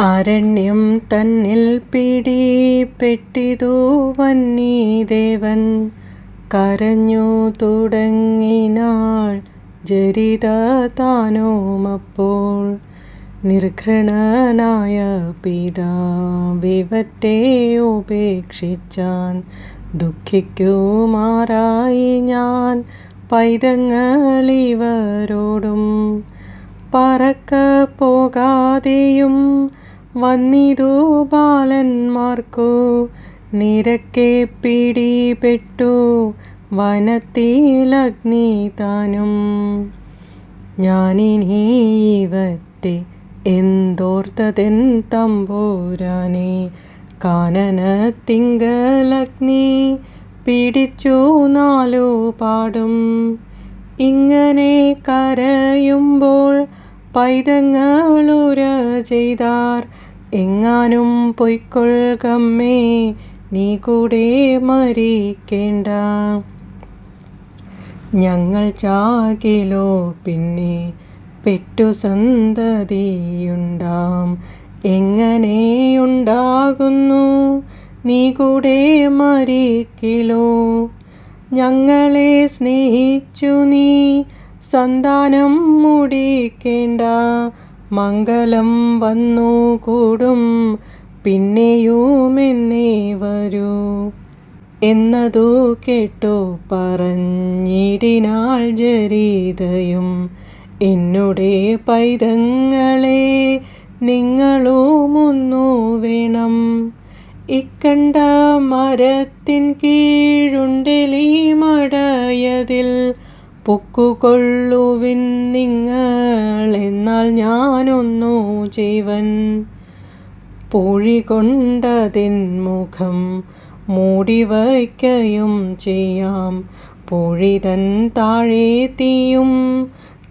അരണ്യം തന്നിൽ പിടിപ്പെട്ടിതു വന്നീദേവൻ. കരഞ്ഞു തുടങ്ങിനാൾ ജരിത താനോമപ്പോൾ. നിർഘൃണനായ പിതാവിവറ്റെ ഉപേക്ഷിച്ചാൻ ദുഃഖിക്കുമാറായി ഞാൻ പൈതങ്ങളിവരോടും പറക്ക പോകാതെയും വന്നിതു ബാലന്മാർക്കു. നിരക്കെ പിടിപെട്ടു വനത്തിലഗ്നി താനും. ഞാനിനി ഇവറ്റെ എന്തോർത്തതെൻ തമ്പൂരാനെ. കാനനത്തിങ്കലഗ്നി പിടിച്ചു നാലു പാടും. ഇങ്ങനെ കരയുമ്പോൾ പൈതങ്ങളുര ചെയ്താർ. എങ്ങാനും പൊയ്ക്കൊൾകമ്മേ നീ കൂടെ മരിക്കേണ്ട. ഞങ്ങൾ ചാകിലോ പിന്നെ പെറ്റു സന്തതിയുണ്ടാം. എങ്ങനെയുണ്ടാകുന്നു നീ കൂടെ മരിക്കിലോ? ഞങ്ങളെ സ്നേഹിച്ചു നീ സന്താനം മുടിക്കേണ്ട മംഗലം വന്നു കൂടും പിന്നെയുമെന്നേ വരൂ. എന്നതു കേട്ടു പറഞ്ഞിടിനാൾ ജരീതയും എന്നുടെ പൈതങ്ങളെ നിങ്ങളുമൊന്നു വേണം. ഇക്കണ്ട മരത്തിൻ കീഴുണ്ടെലി മടയതിൽ പൊക്കുകൊള്ളുവിൻ നിങ്ങൾ എന്നാൽ ഞാനൊന്നു ജീവൻ പൊഴികൊണ്ടതിൻ മുഖം മൂടി മൂടിവയ്ക്കയും ചെയ്യാം. പൂഴിതൻ താഴെ തീയും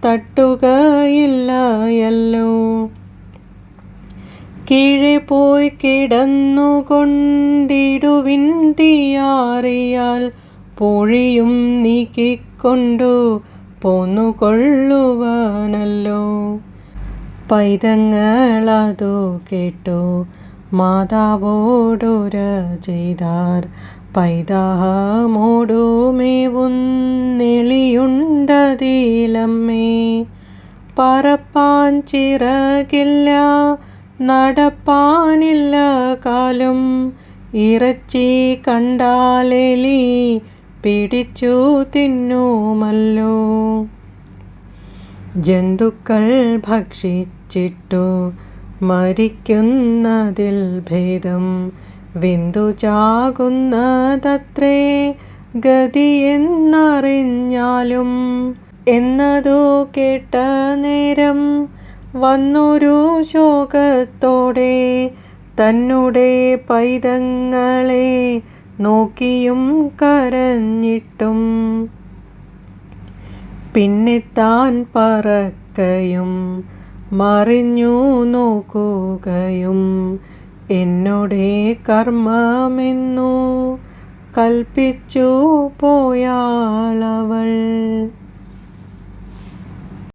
തട്ടുകയില്ലയല്ലോ. കീഴെ പോയി കിടന്നുകൊണ്ടിടുവിൻ തീയാറിയാൽ പൂഴിയും നീക്കിക്കൊണ്ടു പോന്നുകൊള്ളുവാനല്ലോ. പൈതങ്ങളതു കേട്ടു മാതാവോടൊര ചെയ്താർ. പൈതാഹമോടുമേവുന്നെളിയുണ്ടതിലമ്മേ പറപ്പാൻ ചിറകില്ല നടപ്പാനില്ല കാലും. ഇറച്ചി കണ്ടാലെലി പിടിച്ചു തിന്നുമല്ലോ. ജന്തുക്കൾ ഭക്ഷിച്ചിട്ടു മരിക്കുന്നതിൽ ഭേദം. വിന്ദു ചാകുന്നതത്രേ ഗതിയെന്നറിഞ്ഞാലും എന്നതു കേട്ട നേരം വന്നൊരു ശോകത്തോടെ തന്നുടേ പൈതങ്ങളെ നോക്കിയും കരഞ്ഞിട്ടും പിന്നെ താൻ പറക്കയും മറിഞ്ഞു നോക്കുകയും എന്നോടെ കർമ്മമെന്നു കൽപ്പിച്ചു പോയാളവൾ.